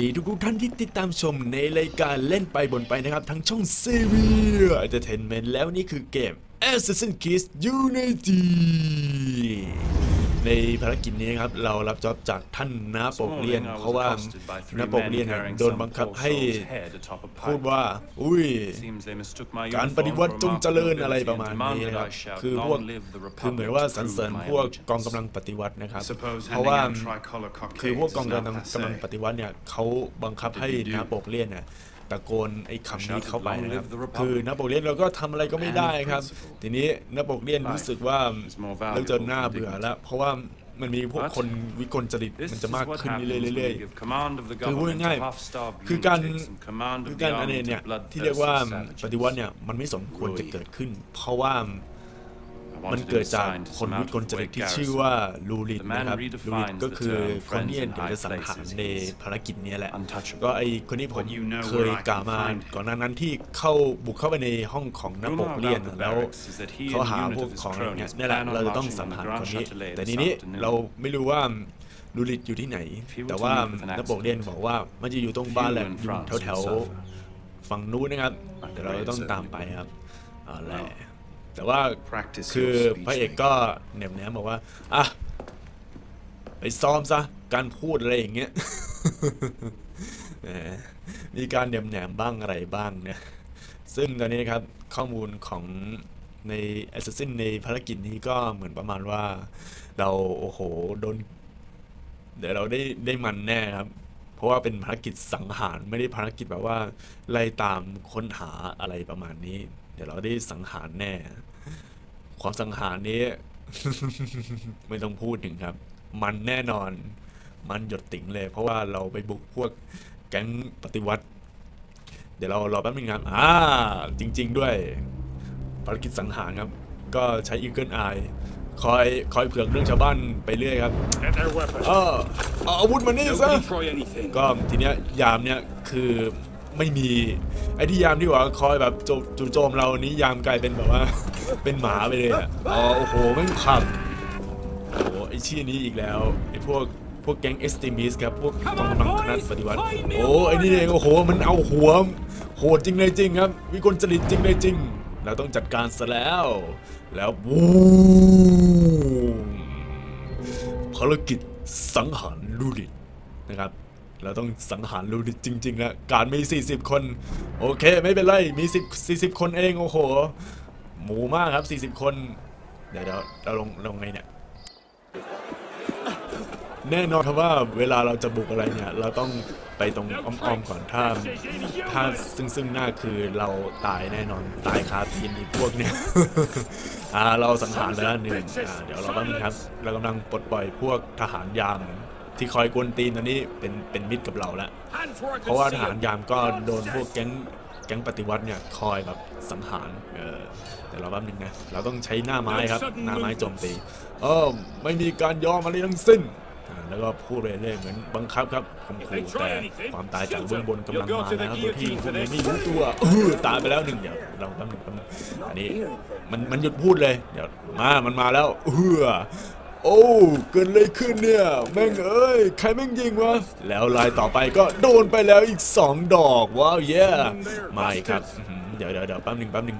วัสดีทุกๆท่านที่ติดตามชมในรายการเล่นไปบนไปนะครับ ทั้งช่องเซเวียร์เอเทนเมนแล้วนี่คือเกม Assassin's Creed Unity ในภารกิจนี้นะครับเรารับจ็อบจากท่านนาโปกเลียน เพราะว่านาโปกเลียนเนี่ยโดนบังคับให้พูดว่า อุ้ย การปฏิวัติจงเจริญอะไรประมาณนี้นะครับคือพวกคือเหมือนว่าสรรเสริญพวกกองกำลังปฏิวัตินะครับ เพราะว่าคือพวกกองกำลังกำลังปฏิวัติเนี่ยเขาบังคับให้นาโปกเลียนเนี่ย ตะโกนไอ้คำนี้เข้าไปนะครับ คือนาโปกเลียนเราก็ทำอะไรก็ไม่ได้ครับ ทีนี้นาโปกเลียนรู้สึกว่าเริ่มจะน่าเบื่อแล้ว เพราะว่ามันมีพวกคนวิกลจริตมันจะมากขึ้นเรื่อยๆคือพูดง่ายๆคือการคือการอันนี้เนี่ยที่เรียกว่าปฏิวัติเนี่ยมันไม่สมควรจะเกิดขึ้น เพราะว่า มันเกิดจากคนวิกลจริตที่ชื่อว่าลูริตนะครับลูริตก็คือคนที่เดี๋ยวจะสังหารในภารกิจนี้แหละ ก็ไอคนนี้ผมเคยกล่าวมาก่อนหน้านั้นที่เข้าบุกเข้าไปในห้องของนักปกเรียนแล้วเขาหาพวกของอะไรเงี้ยนี่แหละเราจะต้องสังหารคนนี้ แต่ทีนี้เราไม่รู้ว่าลูริตอยู่ที่ไหน แต่ว่านักปกเรียนบอกว่ามันจะอยู่ตรงบ้านแหละอยู่แถวแถวฝั่งนู้นนะครับเดี๋ยวเราต้องตามไปครับอะไร แต่ว่าคือพระเอกก็เหน็บแนมบอกว่าอะไปซ้อมซะการพูดอะไรอย่างเงี้ยมีการเหน็บแนมบ้างอะไรบ้างเนี่ยซึ่งตอนนี้นะครับข้อมูลของใน Assassin ในภารกิจนี้ก็เหมือนประมาณว่า เราโอ้โหโดน เดี๋ยวเราได้ได้มันแน่ครับ เพราะว่าเป็นภารกิจสังหารไม่ได้ภารกิจแบบว่าไล่ตามค้นหาอะไรประมาณนี้เดี๋ยวเราได้สังหารแน่ ความสังหารนี้ ไม่ต้องพูดถึงครับ มันแน่นอน มันหยดติ๋งเลย เพราะว่าเราไปบุกพวกแก๊งปฏิวัติ เดี๋ยวเรารอแป๊บนึงครับอ่าจริง ๆ ด้วยภารกิจสังหารครับ ก็ใช้ Eagle Eye คอยคอยเผือกเรื่องชาวบ้านไปเรื่อยครับเออเอาอาวุธมานี่ซะก็ทีเนี้ยยามเนี้ยคือ ไม่มีไอ้ที่ยามที่ว่าคอยแบบโจจู่โจมเรานี้ยามกลายเป็นแบบว่า เป็นหมาไปเลยอะอ๋อโอ้โหแม่งขับโอ้โหไอ้ชี้นี้อีกแล้วไอ้พวกพวกแก๊งเอสติมิสครับพวกกองกำลังคณะปฏิวัติโอ้ไอ้นี่เองโอ้โหมันเอาหัวโหดจริงเลยจริงครับวิกลจริตจริงเลยจริงเราต้องจัดการซะแล้ว แล้ววูมภารกิจสังหารลูดิตนะครับ เราต้องสังหารลูดิจริงๆแล้วการมี 40 คน โอเคไม่เป็นไรมี10 40 คนเองโอ้โห หมูมากครับ 40 คน เดี๋ยวเดี๋ยวเราลงลงไงเนี่ยแน่นอนครับว่าเวลาเราจะบุกอะไรเนี่ย เราต้องไปตรงอ้อมๆก่อนถ้าถ้าซึ่งซึ่งหน้าคือเราตายแน่นอนตายคาทีนอีพวกเนี่ยอ่าเราสังหารไปแล้วหนึ่งอ่าเดี๋ยวเราแป๊บนึงครับเรากำลังปลดปล่อยพวกทหารยาม ที่คอยกวนตีนตอนนี้เป็นเป็นมิตรกับเราแล้วเพราะว่าทหารยามก็โดนพวกแก๊งแก๊งปฏิวัติเนี่ยคอยแบบสังหารเออแต่เราแป๊บนึงนะเราต้องใช้หน้าไม้ครับ หน้าไม้โจมตีเออไม่มีการยอมอะไรทั้งสิ้นแล้วก็พูดเรื่อยๆเหมือนบังคับครับข่มขู่แต่ความตายจากเบื้องบนกำลังมาแล้วโดยที่พวกนี้ไม่รู้ตัวเออตายไปแล้วหนึ่งเดี๋ยวเราแป๊บนึงแป๊บนึงอันนี้มันมันหยุดพูดเลยเดี๋ยวมามันมาแล้วเออ โอ้เกิดอะไรขึ้นเนี่ย แม่งเอ้ย ใครแม่งยิงวะ แล้วลายต่อไปก็โดนไปแล้วอีก 2 ดอกว้าวเย้มาอีกครับ เดี๋ยวเดี๋ยวเดี๋ยวแป๊บหนึงแป๊บหนึง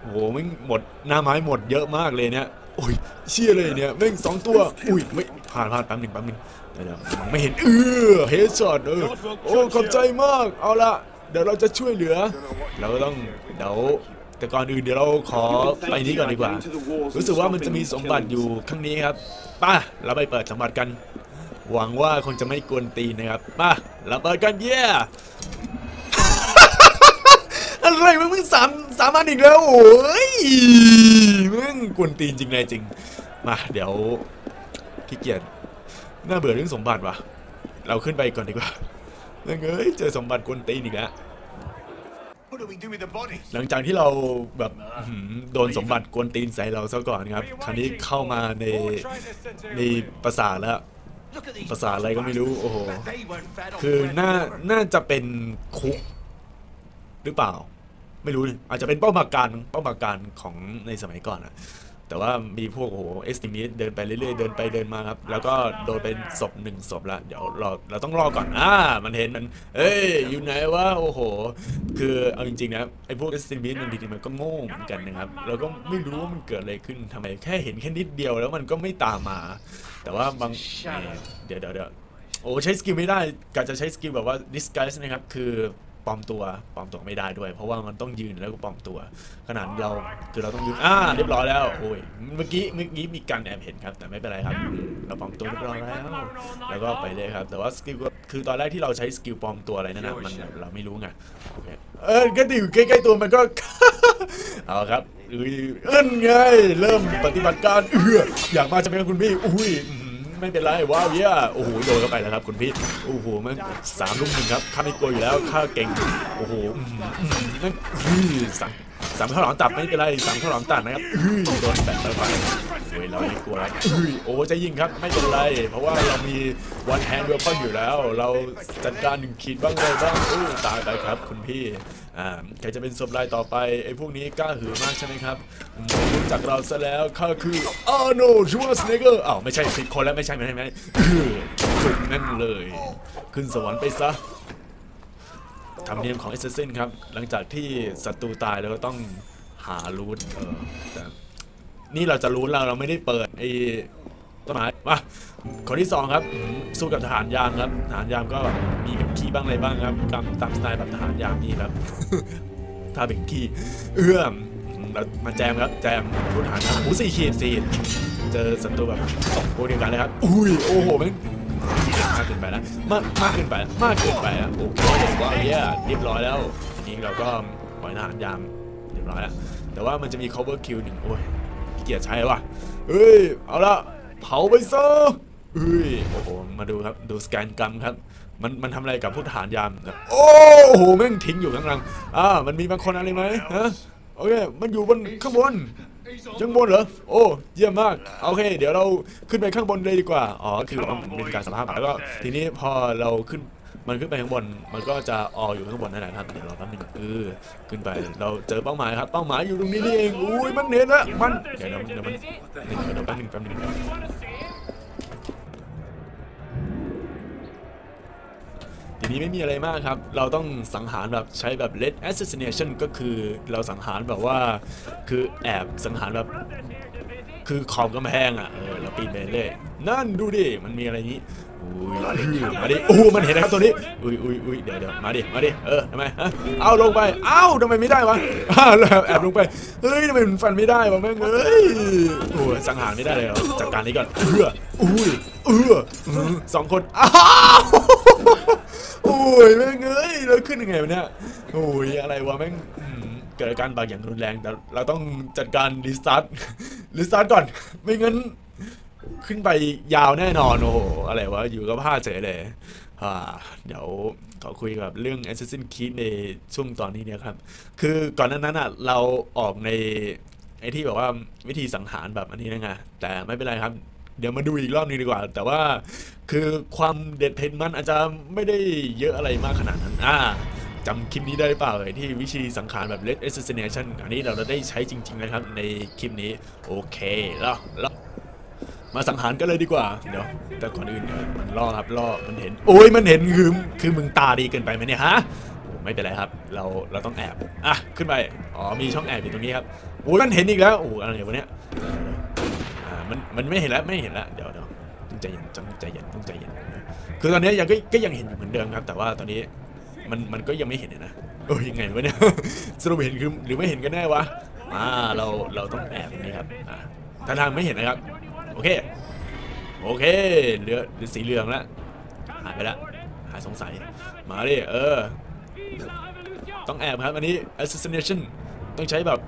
โอ้โหแม่งหมดหน้าไม้หมดเยอะมากเลยเนี่ยโอ้ยเชี่ยเลยเนี่ยแม่งสองตัวอุ้ยไม่ผ่านผ่านแป๊บหนึงแป๊บหนึงเดี๋ยวเดี๋ยวมองไม่เห็นเออเฮดช็อตเออโอ้ขอบใจมากเอาละเดี๋ยวเราจะช่วยเหลือ เราก็ต้องเดี๋ยว แต่ก่อนอื่นเดี๋ยวเราขอไปนี้ก่อนดีกว่า รู้สึกว่ามันจะมีสมบัติอยู่ข้างนี้ครับป่ะเราไปเปิดสมบัติกัน หวังว่าคงจะไม่กวนตีนะครับป่ะเราเปิดกันเย้อะไรมึงมึงสามสามอันอีกแล้วโอ้ยมึงกวนตีนจริงเลยจริง มาเดี๋ยวขี้เกียจน่าเบื่อเรื่องสมบัติว่ะ เราขึ้นไปก่อนดีกว่าเอ้ยเจอสมบัติกวนตีนอีกแล้ว หลังจากที่เราแบบอื้อหือโดนสมบัติกวนตีนใส่เราซะก่อนครับ คราวนี้เข้ามาในในปราสาทแล้ว Look at these ปราสาทอะไรก็ไม่รู้ โอ้โห But they weren't fed on คือ bread น่า either. น่าจะเป็นคุก หรือเปล่า ไม่รู้ดิอาจจะเป็นเป้าหมายการ เป้าหมายการของในสมัยก่อนอะ แต่ว่ามีพวกโอ้โหเอสติมิเดินไปเรื่อยๆ เดินไปเดินมาครับ แล้วก็โดนเป็นศพหนึ่งศพละเดี๋ยวรอเราต้องรอก่อนอ่ามันเห็นมัน เอ้ย อยู่ไหนวะโอ้โห คือเอาจริงๆนะไอ้พวกเอสติมิมันจริงๆมันก็โง่เหมือนกันนะครับเราก็ไม่รู้ว่ามันเกิดอะไรขึ้นทำไมแค่เห็นแค่นิดเดียวแล้วมันก็ไม่ตามมา แต่ว่าบางเดี๋ยวเดี๋ยวเดี๋ยวโอ้ใช้สกิลไม่ได้กาจะใช้สกิลแบบว่า disguise นะครับคือ ปลอมตัวปลอมตัวไม่ได้ด้วย เพราะว่ามันต้องยืนแล้วก็ปลอมตัว ขนาดเราคือเราต้องยืนอ่าเรียบร้อยแล้วโอ้ยเมื่อกี้เมื่อกี้มีการแอบเห็นครับ แต่ไม่เป็นไรครับ เราปลอมตัวเรียบร้อยแล้ว แล้วก็ไปเลยครับ แต่ว่าสกิลก็คือตอนแรกที่เราใช้สกิลปลอมตัวอะไรนั่นนะมันเราไม่รู้ไงโอเคเออก็อยู่ใกล้ๆตัวมันก็เอาครับเอ้ยเอ้นไงเริ่มปฏิบัติการเอออยากมาจะเป็นคุณพี่อุ้ย ไม่เป็นไรว้าวเยี่ยโอ้โหโดนเข้าไปแล้วครับคุณพี่โอ้โหมันสามลูกหนึ่งครับข้าไม่กลัวอยู่แล้วข้าเก่งโอ้โหนั่นอื้อสามสามข้าวหลามตัดไม่เป็นไรสามข้าวหลามตัดนะครับโดนแบตเข้าไปเฮ้ยเราไม่กลัวแล้วอื้อโอ้จะยิงครับไม่เป็นไร เพราะว่าเรามีวันแฮนด์เวลพอนอยู่แล้ว เราจัดการหนึ่งขีดบ้างเลยบ้างอู้ตายไปครับ คุณพี่ อ่าใครจะเป็นศพรายต่อไปไอ้พวกนี้กล้าหือมากใช่ไหมครับรู้จักเราซะแล้วข้าคืออาโนชัวสเนเกอร์อ้าวไม่ใช่ผิดคนแล้วไม่ใช่ไม่ใช่ไม่ใช่คือฝึกนั่นเลย ขึ้นสวรรค์ไปซะธรรมเนียมของเอเซซินครับ หลังจากที่ศัตรูตายแล้วก็ต้องหารูทเออแต่นี่เราจะรู้แล้วเราไม่ได้เปิดไอ้ ต้นไม้มาคนที่สองครับสู้กับทหารยามครับทหารยามก็มีเป็นขี้บ้างอะไรบ้างครับตามตามสไตล์แบบทหารยามนี่ครับถ้าเป็นขี้เอื้อมเรามาแจมครับแจมผู้ทหารนะหูสี่ขีดสี่เจอศัตรูแบบสองพวกเดียวกันเลยครับอุ้ยโอ้โหแม่งมากเกินไปแล้วมากมากเกินไปมากเกินไปแล้วโอ้โหเยี่ยเรียบร้อยแล้วทีนี้เราก็ปล่อยทหารยามเรียบร้อยแล้วแต่ว่ามันจะมี cover kill หนึ่งโอ้ยเกียจใช้ว่ะเฮ้ยเอาละ เผาไปซะเฮ้ยโอ้โหมาดูครับดูสแกนกรรมครับ มันมันทำอะไรกับผู้ทหารยามโอ้โหแม่งทิ้งอยู่ข้างล่างอ่ามันมีบางคนอะไรไหมฮะโอเคมันอยู่บนข้างบนยังบนเหรอ โอ้เยี่ยมมาก โอเค เดี๋ยวเราขึ้นไปข้างบนเลยดีกว่า อ๋อ คือมันเป็นการสภาพแล้วก็ทีนี้พอเราขึ้น มันขึ้นไปข้างบน มันก็จะอออยู่ข้างบนนั่นแหละครับ เดี๋ยวรอแป๊บนึงเออขึ้นไป เราเจอเป้าหมายครับ เป้าหมายอยู่ตรงนี้นี่เอง อุ้ยมันเห็นแล้วมัน เดี๋ยวเดี๋ยวมันเดี๋ยวเดี๋ยวแป๊บนึงแป๊บนึงทีนี้ไม่มีอะไรมากครับ เราต้องสังหารแบบใช้แบบ red assassination ก็คือเราสังหารแบบว่า คือแอบสังหารแบบ คือขอบกำแพงอะ เออเราปีนไปเรื่อยนั่นดูดิ มันมีอะไรนี้ อุ้ยมาดิโอ้มันเห็นนะครับตัวนี้อุ้ยอุ้ยอุ้ยเดี๋ยวเดี๋ยวมาดิมาดิเออทำไมฮะเอาลงไปเอ้าทำไมไม่ได้วะอ้าวแล้วแอบลงไปเฮ้ยทำไมมันฟันไม่ได้วะแม่งเอ้ยโอ้ยสังหารไม่ได้เลยเหรอจัดการนี้ก่อนเอออุ้ยเออเออสองคนอ้าวโอ้ยแม่งเอ้ยแล้วขึ้นยังไงวะเนี่ยโอ้ยอะไรวะแม่งอืมเกิดอาการบางอย่างรุนแรงแต่เราต้องจัดการรีสตาร์ทรีสตาร์ทก่อนไม่งั้น ขึ้นไปยาวแน่นอน โอ้โห อะไรวะ อยู่ก็พลาดเฉยเลยอ่าเดี๋ยวขอคุยกับเรื่อง Assassin's Creed ในช่วงตอนนี้เนี่ยครับ คือก่อนหน้านั้นอะเราออกในไอ้ที่แบบว่าวิธีสังหารแบบอันนี้นะไงแต่ไม่เป็นไรครับ เดี๋ยวมาดูอีกรอบนึงดีกว่า แต่ว่าคือความเด็ดเผ็ดมันอาจจะไม่ได้เยอะอะไรมากขนาดนั้นอ่าจำคลิปนี้ได้เปล่าเอ่ยที่วิธีสังหารแบบ Red Assassination อันนี้เราได้ใช้จริงๆนะครับในคลิปนี้ โอเคแล้วแล้ว มาสังหารกันเลยดีกว่าเดี๋ยวแต่ก่อนอื่นเดี๋ยมันล่อครับล่อมันเห็น โอ้ยมันเห็นคือคือมึงตาดีเกินไปไหมเนี่ยฮะโอ้ไม่เป็นไรครับ เราเราต้องแอบอะขึ้นไปอ๋อมีช่องแอบอยู่ตรงนี้ครับโอ้ยมันเห็นอีกแล้วโอ้อะไรวะเนี่ยเดี๋ยวเดี๋ยอ่ามันมันไม่เห็นแล้วไม่เห็นแล้วเดี๋ยวเดี๋ยวต้องใจเย็นต้องใจเย็นต้องใจเย็นคือตอนนี้ยังก็ก็ยังเห็นอยู่เหมือนเดิมครับ แต่ว่าตอนนี้มันมันก็ยังไม่เห็นเลยนะโอ้ยยังไงวะเนี่ยสรุปเห็นคือหรือไม่เห็นกันแน่วะอ่าเราเราต้องแอบนี่ครับอ่าถ้าทางไม่เห็นนะครับ โอเค โอเค เหลือเหลือสีเหลืองแล้วหายไปแล้วหายสงสัย มาดิ เออ ต้องแอบครับ อันนี้ assassination ต้องใช้แบบ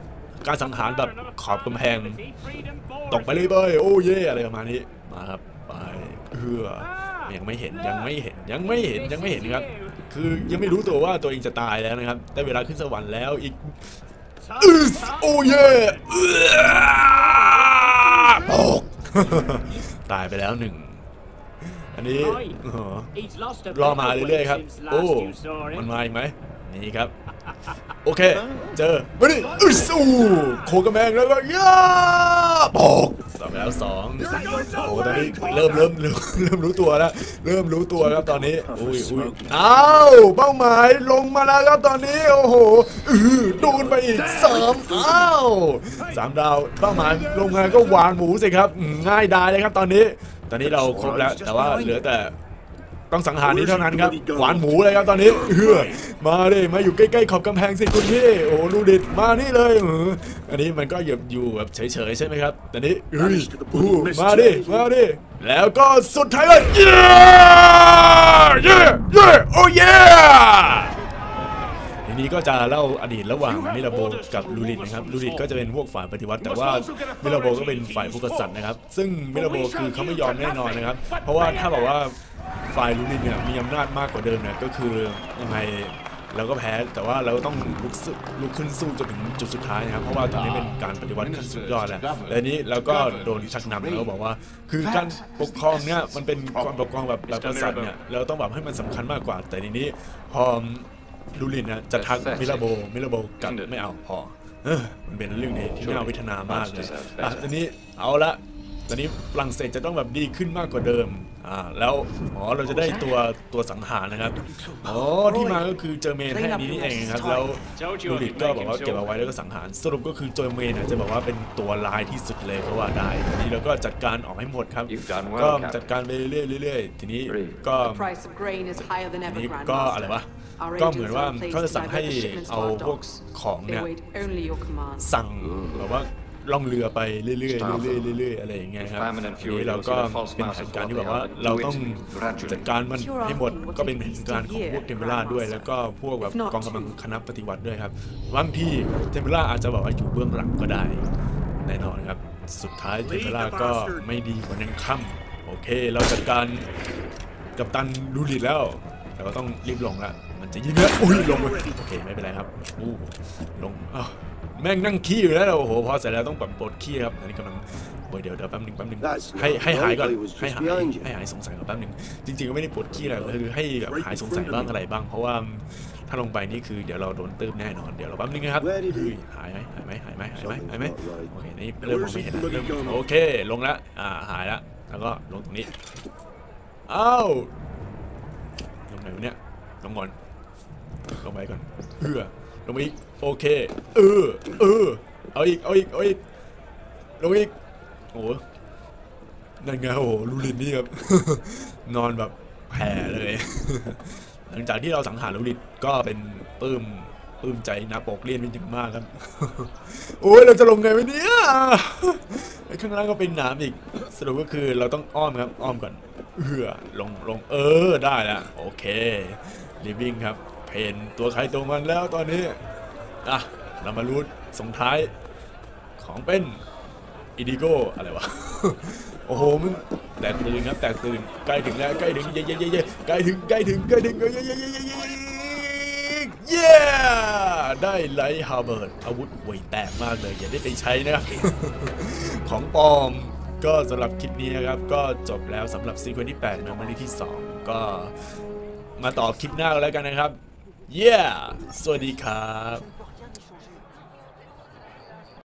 การสังหารแบบขอบกำแพงตกไปเลยเบยโอ้เย่อะไรประมาณนี้ มาครับ ไปเออยังไม่เห็นยังไม่เห็นยังไม่เห็นยังไม่เห็นครับ คือยังไม่รู้ตัวว่าตัวเองจะตายแล้วนะครับ ได้เวลาขึ้นสวรรค์แล้วอีกโอ้เย่ออโปก ตายไปแล้วหนึ่ง อันนี้อ๋อ He's lost a รอ bit มา of เรื่อย weight ๆครับ since โอ้ last you saw มัน him. มาอีกไหม นี่ครับ โอเค เจอมาดิอึสอู้โคกระแมงแล้วก็ย่าปอกสองไป แล้วสองโอ้ตอนนี้เริ่มเริ่มเริ่มเริ่มรู้ตัวแล้วเริ่มรู้ตัวครับตอนนี้อุ้ยอุ้ยอ้าวเป้าหมายลงมาแล้วครับตอนนี้โอ้โหอือโดนไปอีกสามอ้าวสามดาวเป้าหมายลงมาก็วางหมูสิครับง่ายดายเลยครับตอนนี้ ตอนนี้เราครบแล้วแต่ว่าเหลือแต่ ต้องสังหารนี้เท่านั้นครับ หวานหมูเลยครับตอนนี้เออมาดิมาอยู่ใกล้ๆขอบกำแพงสิคุณพี่ โอ้ลูดิดมานี่เลยเอออันนี้มันก็อยู่อยู่แบบเฉยๆใช่ไหมครับตอนนี้เฮ้ยอู้มาดิมาดิแล้วก็สุดท้ายเลยเย้เย้เย้โอ้เย้ทีนี้ก็จะเล่าอดีตระหว่างมิลาโบกับลูริดนะครับลูริดก็จะเป็นพวกฝ่ายปฏิวัติ แต่ว่ามิลาโบก็เป็นฝ่ายผู้กษัตริย์นะครับ ซึ่งมิลาโบคือเขาไม่ยอมแน่นอนนะครับ เพราะว่าถ้าบอกว่า ฝ่ายลูรินเนี่ยมีอำนาจมากกว่าเดิมเนี่ยก็คือยังไงเราก็แพ้แต่ว่าเราก็ต้องลุกสู้ลุกขึ้นสู้จนถึงจุดสุดท้ายนะครับเพราะว่าตอนนี้เป็นการปฏิวัติขั้นสุดยอดแล้วและนี้เราก็โดนชักนำแล้วก็บอกว่า คือการปกครองเนี่ยมันเป็นการปกครองแบบแบบกษัตริย์เนี่ยเราต้องแบบให้มันสำคัญมากกว่า แต่ทีนี้พอลูรินเนี่ยจะทักมิลาโบมิลาโบกลับไม่เอาพอเออมันเป็นเรื่องนี้ที่น่าวิทนามากเลยอะตอนนี้เอาละ ตอนนี้ฝรั่งเศสจะต้องแบบดีขึ้นมากกว่าเดิม อ่า แล้ว อ๋อ เราจะได้ตัวตัวสังหารนะครับ อ๋อ ที่มาก็คือเจอร์เมนให้อันนี้นี่เองครับ แล้วลูริดก็บอกว่าเก็บเอาไว้แล้วก็สังหาร สรุปก็คือเจอร์เมนเนี่ยจะบอกว่าเป็นตัวร้ายที่สุดเลยเพราะว่าได้ ทีนี้เราก็จัดการออกให้หมดครับ You've done well, ก็ Captain. จัดการไปเรื่อยๆเรื่อยๆทีนี้ Three. ก็ The price of grain is higher than ที ever, นี้ Grandmaster. ก็อะไรวะ Our ก็ agents เหมือนว่า are in place เขาจะ to สั่งให้ divert the shipments to เอา our พวก docks. ของ They เนี่ย wait only your command. สั่งแบบว่า ล่องเรือไปเรื่อยๆเรื่อยๆเรื่อยๆอะไรอย่างเงี้ยครับ Famine and ทีนี้ fury เราก็ also the false เป็น mask แผน of การ what ที่ they แบบว่า are, but เรา do it ต้อง gradually. จัดการมัน Sure, ให้หมด asking what ก็เป็น it แผ means น to การของพวก hear, เทมเปราด้วย Grandmaster. แล้วก็พวกแบบ If not กองกำลัง two. คณะปฏิวัติด้วยครับบางที่เทมเปราอาจจะแบบว่าอยู่เบื้องหลังก็ได้แน่นอนครับสุดท้ายเทมเปราก็ไม่ดีกว่านั้นค่ำโอเค เราจัดการกับตันดูดิดแล้วเราก็ต้องรีบลงละมันจะยิงแล้วอุ้ยลงไปโอเคไม่เป็นไรครับอู้ลงอ้าว แม่งนั่งขี้อยู่แล้วโอ้โหพอเสร็จแล้วต้องแบบปลดขี้ครับอันนี้กำลังโอ้ยเดี๋ยวเดี๋ยวแป๊บหนึงแป๊บหนึง That's ให้ให้หายก่อน Blakely was just ให้หาย behind you. ให้หายสงสัยก่อนแป๊บหนึงจริงๆก็ไม่ได้ปวดขี้อะไรหรอกคือให้แบบหายสงสัยบ้างอะไรบ้างเพราะว่าถ้าลงไปนี่คือเดี๋ยวเราโดนตื้มแน่นอนเดี๋ยวเราแป๊บหนึงนะครับ Where did he- เฮ้ยหายไหมหายไหมหายไหมหายไหมหายไหม Something's not right. โอเคนี่เริ่มมองไม่เห็นแล้ว Where's เริ่ม he bloody gone? โอเคลงแล้วอ่าหายแล้วแล้วก็ลงตรงนี้อ้าวลงไหนวะเนี่ยลงก่อนลงไปก่อนเพื่อ ลงอีกโอเคเออเออเอาอีกเอาอีกเอาอีกลงอีกโอ้นั่นไงโอ้ลูลินนี่ครับ นอนแบบแผ่เลย หลังจากที่เราสังหารลูลินก็เป็นปลื้มปลื้มใจนะปกเลียนเป็นอย่างมากครับ โอ้ยเราจะลงไงวะเนี่ยข้างล่างก็เป็นน้ำอีก สรุปก็คือเราต้องอ้อมครับ อ้อมก่อนเออลงลงเออได้แล้วโอเคลิฟวิ่งครับ เพนตัวใครตัวมันแล้วตอนนี้อะเรามาลุ้ส่งท้ายของเป็นอิดิโกอะไรวะ โอ้โหมึงแตกตื่นครับแตกตื่นใกล้ถึงแล้วใกล้ถึงเย้เย้เย้เย้ใกล้ถึงใกล้ถึงใกล้ถึงเย้เย้เย้เย้เย้เย้ได้ไลท์ฮาร์เบิร์ดอาวุธห่วยแตกมากเลยอย่าได้ไปใช้นะครับ ของปลอมก็สำหรับคลิปนี้นะครับ ก็จบแล้วสำหรับซีเควนที่8เมมโมรีที่ 2 ก็มาต่อคลิปหน้าแล้วกันนะครับ เย้สวัสดีครับ